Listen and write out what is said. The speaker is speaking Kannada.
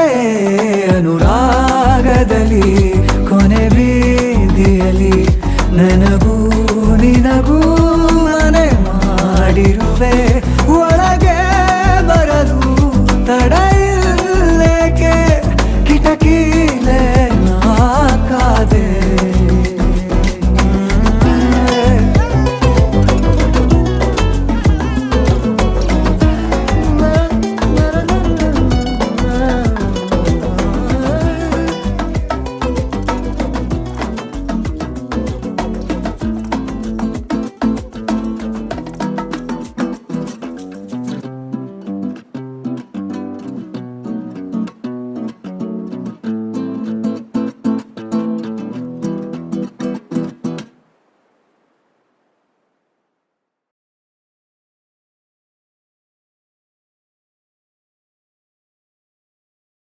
ಕಟ್ಟೆ ಅನುರಾಗದಲ್ಲಿ ಕೊನೆ ಬೀದಿಯಲ್ಲಿ ನನಗೂ ನಿನಗೂ ಮನೆ ಮಾಡಿರು